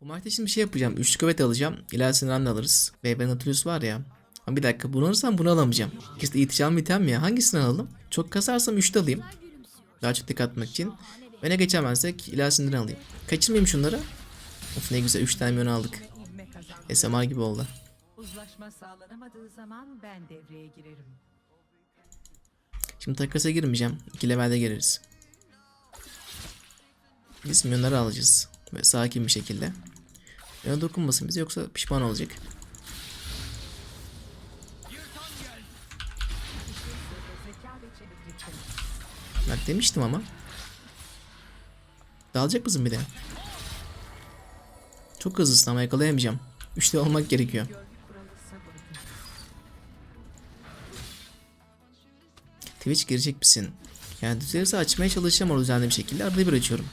Bu maçta şimdi bir şey yapacağım. Üçlü követ alacağım. İlerisini de alırız. Ve ben Nautilus var ya. Ama bir dakika bunu alırsam bunu alamayacağım. İkisi de iteceğim item ya. Hangisini alalım? Çok kasarsam 3'te alayım. Daha çok dikkat atmak için. Öne geçemezsek ilerisinden alayım. Kaçırmayayım şunları. Of ne güzel 3 tane milyon aldık. SMR gibi oldu. Uzlaşma sağlanamadığı zaman ben devreye girerim. Şimdi takasa girmeyeceğim. 2 levelde gireriz. Biz milyonları alacağız. Ve sakin bir şekilde. Yana dokunmasın bize yoksa pişman olacak. Bak demiştim ama. Dalacak mısın bir de? Çok hızlısın ama yakalayamayacağım. Üçte olmak gerekiyor. Twitch girecek misin? Yani düzelirse açmaya çalışacağım o düzenli bir şekilde. Arada bir açıyorum.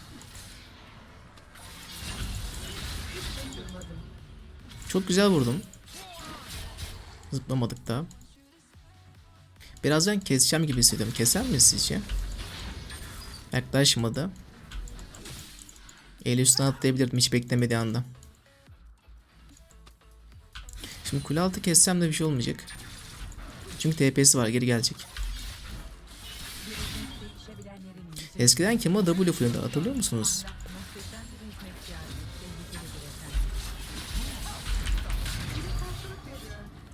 Çok güzel vurdum. Zıplamadık da. Birazdan keseceğim gibi hissediyorum. Keser mi sizce? Yaklaşmadı. El üstüne atlayabilirdim hiç beklemediği anda. Şimdi kule altı kessem de bir şey olmayacak. Çünkü TP'si var geri gelecek. Eskiden Kema W fırında hatırlıyor musunuz?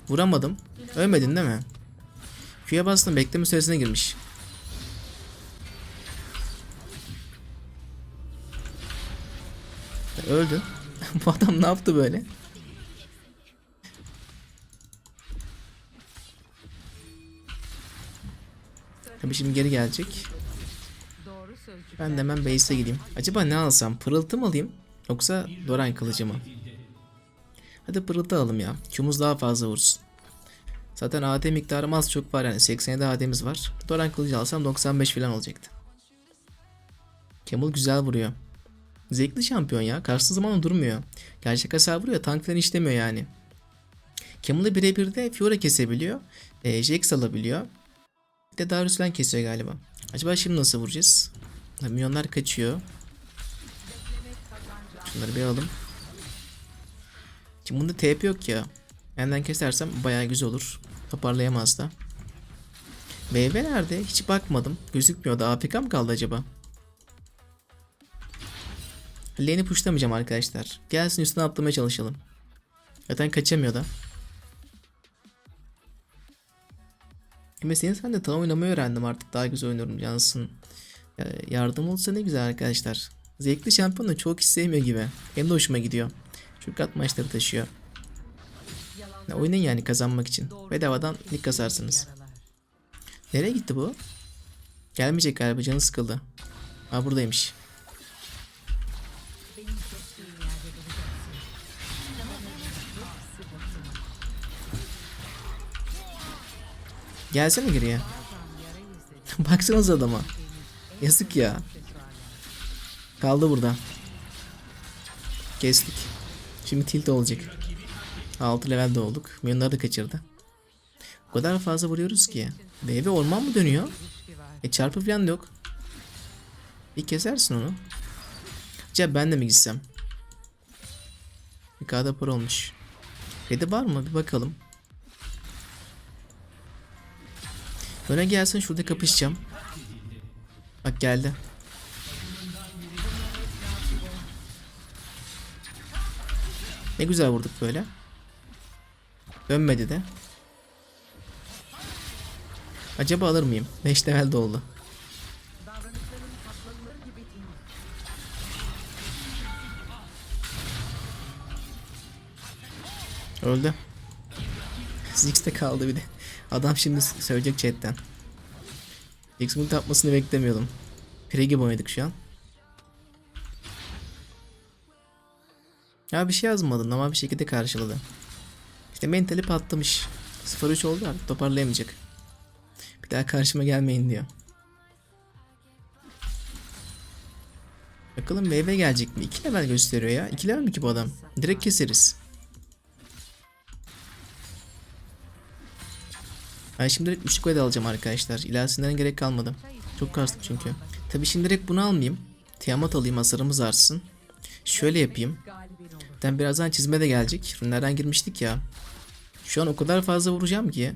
Vuramadım. Ölmedin değil mi? Q'ya bastım bekleme süresine girmiş. Öldün. Bu adam ne yaptı böyle? Tabii şimdi geri gelecek. Ben de hemen base'e gideyim. Acaba ne alsam? Pırıltı mı alayım? Yoksa Doran kılıcı mı? Hadi pırıltı alalım ya. Q'muz daha fazla vursun. Zaten AD miktarım az çok var yani 87 AD'miz var. Doran kılıcı alsam 95 falan olacaktı. Camel güzel vuruyor. Zevkli şampiyon ya. Karşı zamanla durmuyor. Gerçek hasar vuruyor. Tank falan işlemiyor yani. Camel'ı birebir de Fiora kesebiliyor. E, Jax alabiliyor. Bir de Darius falan kesiyor galiba. Acaba şimdi nasıl vuracağız? Milyonlar kaçıyor. Şunları bir alalım. Şimdi bunda TP yok ya. Benden kesersem bayağı güzel olur. Toparlayamaz da. VV nerede? Hiç bakmadım. Gözükmüyor da APK mı kaldı acaba? Lane'i pushlamayacağım arkadaşlar. Gelsin üstüne atlamaya çalışalım. Zaten kaçamıyor da. Ama senin sen de tam oynamayı öğrendim artık. Daha güzel oynuyorum Cansın. Ya, yardım olsa ne güzel arkadaşlar. Zevkli şampiyon da çok hiç sevmiyor gibi. Hem de hoşuma gidiyor. Çünkü kat maçları taşıyor. Ya, oynayın yani kazanmak için. Bedavadan lig kasarsınız. Nereye gitti bu? Gelmeyecek galiba canı sıkıldı. Ha buradaymış. Gelsene geriye. Baksanıza adama. Yazık ya. Kaldı burada. Kestik. Şimdi tilt olacak. 6 levelde olduk. Milyonları da kaçırdı. O kadar fazla vuruyoruz ki. BB orman mı dönüyor? E çarpı falan yok. Bir kesersin onu. Acaba ben de mi gitsem? Bir kağıda para olmuş. Red'i var mı? Bir bakalım. Öne gelsin şurada kapışacağım. Bak geldi. Ne güzel vurduk böyle. Dönmedi de. Acaba alır mıyım? 5 level de. Öldü. Ziggs'te kaldı bir de. Adam şimdi söyleyecek chatten. Ziggs multi atmasını beklemiyordum. Pire gibi şu an. Ya bir şey yazmadı. Normal bir şekilde karşıladı. İşte mentali patlamış. 0-3 oldu artık toparlayamayacak. Bir daha karşıma gelmeyin diyor. Bakalım VV gelecek mi? 2 level gösteriyor ya. 2 level mi ki bu adam? Direkt keseriz. Ben şimdi direkt üçlük de alacağım arkadaşlar. İlerisinden gerek kalmadı. Çok kastık çünkü. Tabi şimdi direkt bunu almayayım. Tiamat alayım hasarımız artsın. Şöyle yapayım. Zaten birazdan çizme de gelecek. Runlardan girmiştik ya. Şu an o kadar fazla vuracağım ki.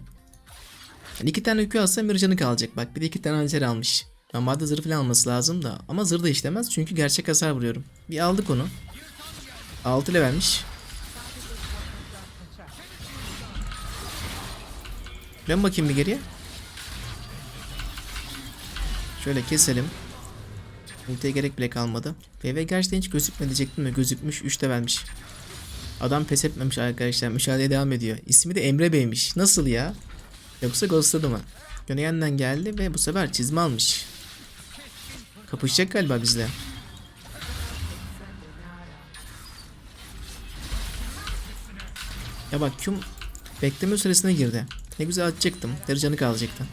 Yani iki tane yükü alsam bir canı kalacak. Bak bir de iki tane hançer almış. Normalde zırh falan alması lazım da. Ama zırh da işlemez çünkü gerçek hasar vuruyorum. Bir aldık onu. 6 levelmiş. Ben bakayım bir geriye. Şöyle keselim. Ultiye gerek bile kalmadı. VV gerçekten hiç gözükmedi diyecektim de gözükmüş 3 levelmiş. Adam pes etmemiş arkadaşlar. Mücadeleye devam ediyor. İsmi de Emre Bey'miş. Nasıl ya? Yoksa ghostladı mı? Yöneyenden geldi ve bu sefer çizme almış. Kapışacak galiba bizle. Ya bak Küm bekleme süresine girdi. Ne güzel atacaktım. Dercanı kalacaktı.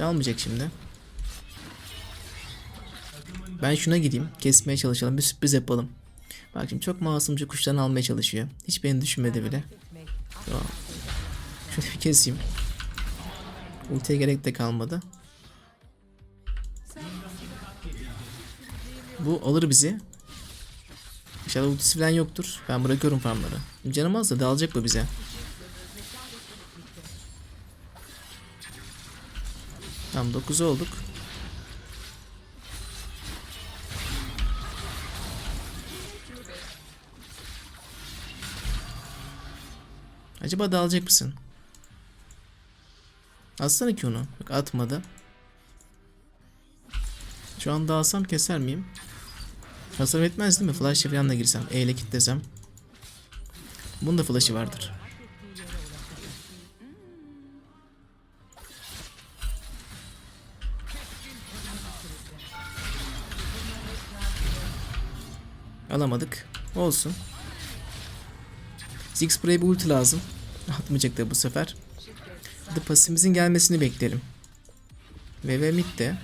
Almayacak şimdi. Ben şuna gideyim. Kesmeye çalışalım. Bir sürpriz yapalım. Bak şimdi çok masumca kuşlarını almaya çalışıyor. Hiç beni düşünmedi bile. Şöyle bir keseyim. Ultiye gerek de kalmadı. Bu alır bizi. İnşallah ultisi falan yoktur. Ben bırakıyorum farmları. Canım az da dağılacak bu bize. Tamam 9 olduk. Acaba dağılacak mısın? Atsana ki onu. Bak atmadı. Şu an dağılsam keser miyim? Hasar etmez değil mi? Flash falan girsem. E ile kilitlesem. Bunun da flash'ı vardır. Alamadık. Olsun. Buraya bir ulti lazım. Atmayacak da bu sefer. Hadi pasifimizin gelmesini bekleyelim. VV mid de.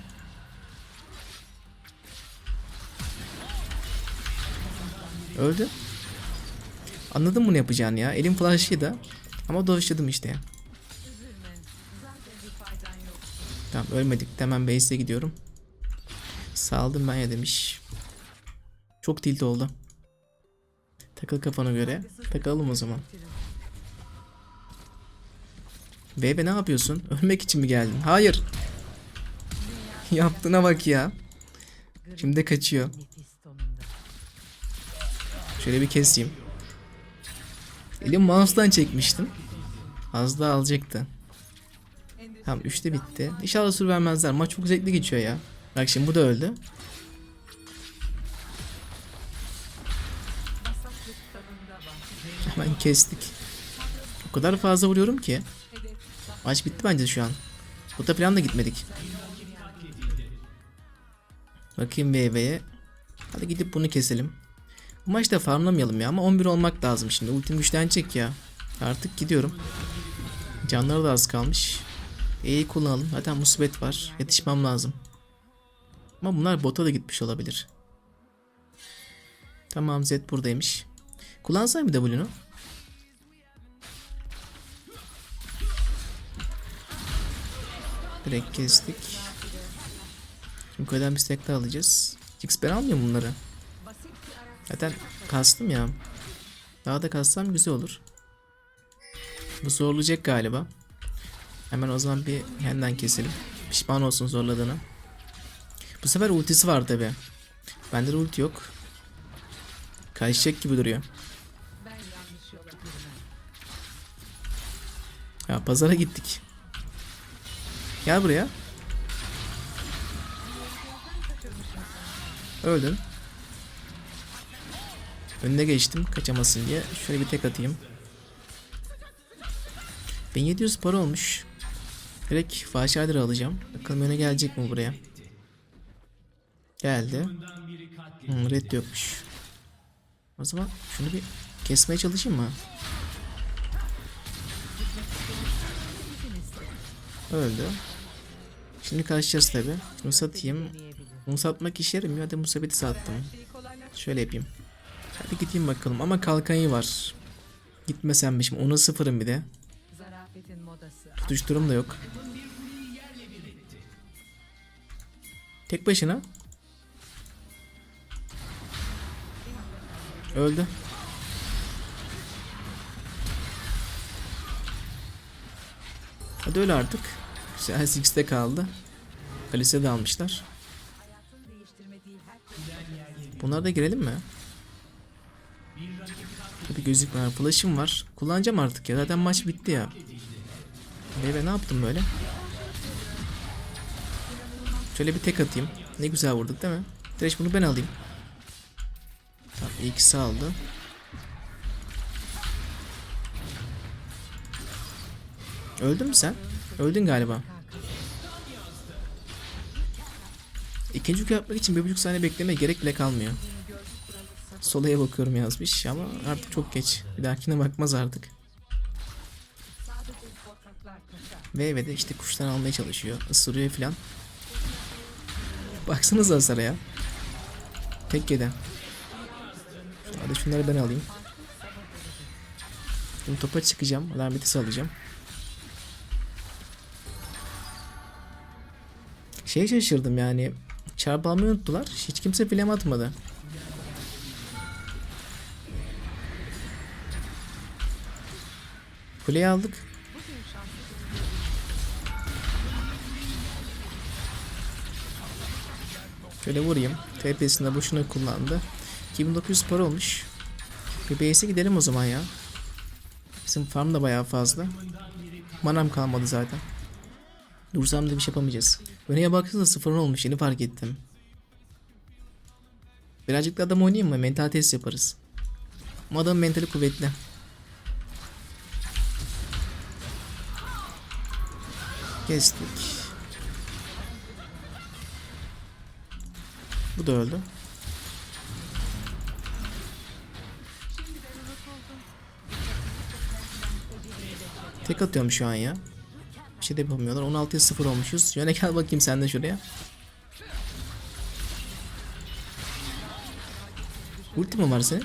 Öldü. Anladım bunu yapacağını ya. Elim flash'ıydı. Ama dolaşladım işte. Tamam ölmedik. Hemen base'e gidiyorum. Saldım ben ya demiş. Çok tilt oldu. Takıl kafana göre. Takalım o zaman. Bebe ne yapıyorsun? Ölmek için mi geldin? Hayır. Yaptığına bak ya. Şimdi de kaçıyor. Şöyle bir keseyim. Elim mouse'dan çekmiştim. Az daha alacaktı. Tamam 3'te bitti. İnşallah sur vermezler. Maç çok zevkli geçiyor ya. Bak şimdi bu da öldü. Hemen kestik. O kadar fazla vuruyorum ki. Maç bitti bence şu an. Bota falan da gitmedik. Bakayım BB'ye. Hadi gidip bunu keselim. Bu maçta farmlamayalım ya ama 11 olmak lazım şimdi. Ultim güçlenecek ya. Artık gidiyorum. Canları da az kalmış. E'yi kullanalım. Zaten musibet var. Yetişmem lazım. Ama bunlar bota da gitmiş olabilir. Tamam Z buradaymış. Kullansana bir W'nu. Direkt kestik. Şimdi köyden bir stack daha alacağız. X ben almıyorum bunları. Zaten kastım ya. Daha da kassam güzel olur. Bu zorlayacak galiba. Hemen o zaman bir yeniden keselim. Pişman olsun zorladığına. Bu sefer ultisi var tabi. Bende de ulti yok. Kaçacak gibi duruyor. Ya pazara gittik. Gel buraya. Öldün. Önüne geçtim kaçamasın diye. Şöyle bir tek atayım. 1700 para olmuş. Direkt Fahşadır alacağım. Bakalım öne gelecek mi buraya? Geldi. Hmm, red yokmuş. O zaman şunu bir kesmeye çalışayım mı? Öldü. Şimdi kaçacağız tabi. Şunu satayım. Bunu satmak işe yaramıyor. Hadi musabeti sattım. Şöyle yapayım. Hadi gideyim bakalım ama kalkanı var. Gitmesemmişim. Ona sıfırım bir de. Tutuşturum da yok. Tek başına. Öldü. Hadi öyle artık. Güzel Six'te kaldı. Kalise de almışlar. Bunlara da girelim mi? Tabi gözükmüyor. Flash'ım var. Kullanacağım artık ya. Zaten maç bitti ya. Bebe ne yaptım böyle? Şöyle bir tek atayım. Ne güzel vurduk değil mi? Direkt bunu ben alayım. Tamam ikisi aldı. Öldün mü sen? Öldün galiba. İkinci yük yapmak için bir buçuk saniye beklemeye gerek bile kalmıyor. Solaya bakıyorum yazmış ama artık çok geç. Bir dahakine bakmaz artık. Ve ve de işte kuştan almaya çalışıyor. Isırıyor filan. Baksanıza hasara ya. Tek yedi. Hadi şunları ben alayım. Şimdi topa çıkacağım. Alarmeti salacağım. Şey şaşırdım yani. Çarpı almayı unuttular. Hiç kimse film atmadı. Kuleyi aldık. Şöyle vurayım. TP'sinde boşuna kullandı. 2900 para olmuş. Bir base'e gidelim o zaman ya. Bizim farm da bayağı fazla. Manam kalmadı zaten. Dursam da bir şey yapamayacağız. Öneye baksanıza sıfır olmuş yeni fark ettim. Birazcık da adam oynayayım mı? Mental test yaparız. Ama adamın mentali kuvvetli. Kestik. Bu da öldü. Tek atıyorum şu an ya. Bir şey de yapamıyorlar. 16'ya 0 olmuşuz. Yöne gel bakayım sen de şuraya. Ulti mi var senin?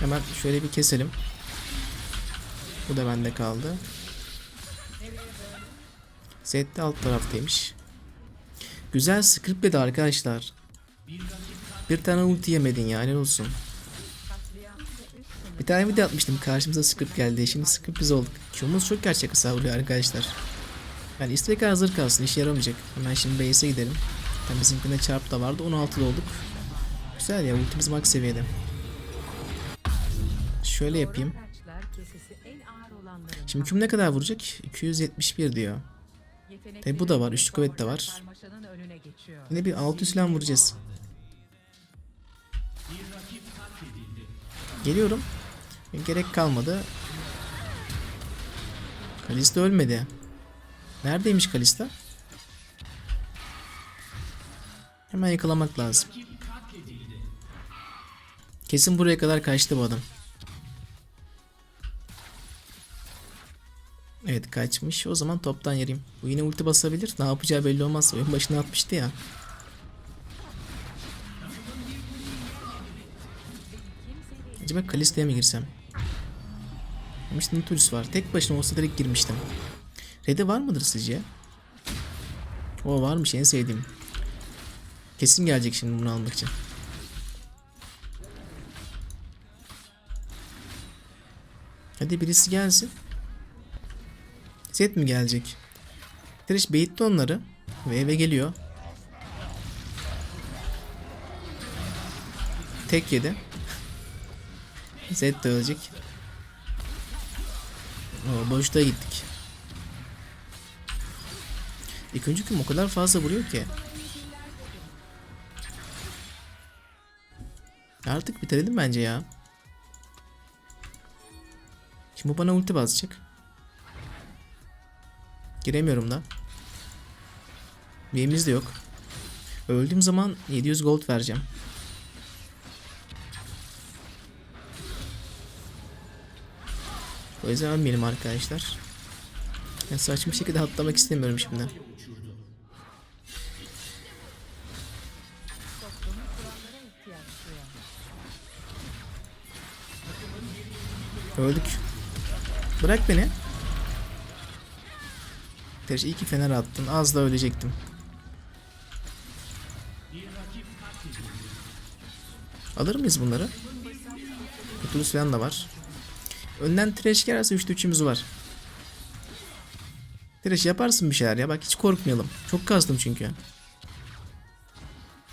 Hemen şöyle bir keselim. Bu da bende kaldı. Zed alt taraftaymış. Güzel scriptledi arkadaşlar. Bir tane ulti yemedin ya helal olsun. Bir tane video atmıştım karşımıza script geldi. Şimdi script biz olduk. Q'muz çok gerçek hesap vuruyor arkadaşlar. Yani istek hazır kalsın işe yaramayacak. Hemen şimdi base'e gidelim. Yani bizimkinde çarp da vardı 16'da olduk. Güzel ya ultimiz max seviyede. Şöyle yapayım. Şimdi kim ne kadar vuracak? 271 diyor. Tabi bu da var, üçlü kuvvet de var. Yine bir 600 falan vuracağız. Geliyorum. Gerek kalmadı. Kalista ölmedi. Neredeymiş Kalista? Hemen yakalamak lazım. Kesin buraya kadar kaçtı bu adam. Evet kaçmış. O zaman toptan yarayım. Bu yine ulti basabilir. Ne yapacağı belli olmaz. Oyun başına atmıştı ya. Acaba Kalista'ya mı girsem? Ama işte Nautilus var. Tek başına olsa direkt girmiştim. Red'e var mıdır sizce? O varmış en sevdiğim. Kesin gelecek şimdi bunu almak için. Hadi birisi gelsin. Zed mi gelecek? Trish baitti onları. Ve eve geliyor. Tek yedi. Zed de ölecek. Oo, boşta gittik. İkinci gün o kadar fazla vuruyor ki. Artık bitirelim bence ya. Şimdi bu bana ulti basacak. Giremiyorum da. Birimiz de yok. Öldüğüm zaman 700 gold vereceğim. O yüzden ölmeyelim arkadaşlar. Yani saçma şekilde atlamak istemiyorum şimdi. Öldük. Bırak beni. Teş iyi ki fener attın. Az da ölecektim. Alır mıyız bunları? Kutulis falan da var. Önden trash gelirse 3'te 3'ümüz var. Trash yaparsın bir şeyler ya. Bak hiç korkmayalım. Çok kastım çünkü.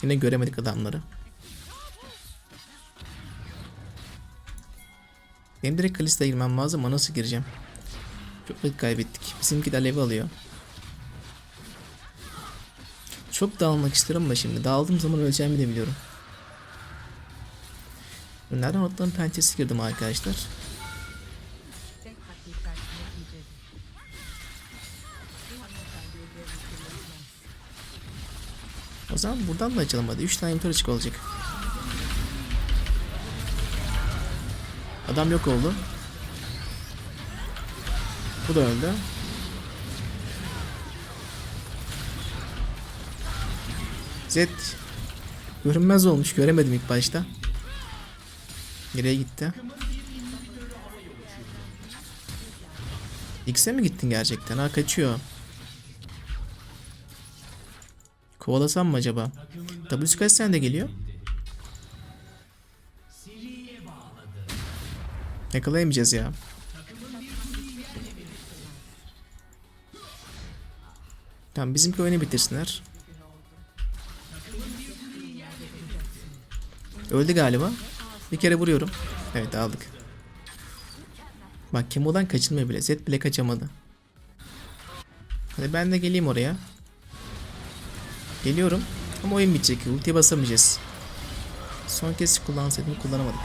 Yine göremedik adamları. Benim direkt Kalista girmem lazım ama nasıl gireceğim? Çok vakit kaybettik. Bizimki de alev alıyor. Çok dağılmak istiyorum ama şimdi. Dağıldığım zaman öleceğimi de biliyorum. Nereden otların pençesi girdim arkadaşlar. Zaman buradan da açalım hadi. 3 tane inventory açık olacak. Adam yok oldu. Bu da öldü. Zed görünmez olmuş. Göremedim ilk başta. Nereye gitti? X'e mi gittin gerçekten? Ha kaçıyor. Kovalasam mı acaba? W kaç sende geliyor? Yakalayamayacağız ya. Tamam bizimki oyunu bitirsinler. Öldü galiba. Bir kere vuruyorum. Evet aldık. Bak Kemo'dan kaçılmıyor bile. Zed bile kaçamadı. Hadi ben de geleyim oraya. Geliyorum. Ama oyun bitecek. Ultiye basamayacağız. Son kez kullansaydım kullanamadık.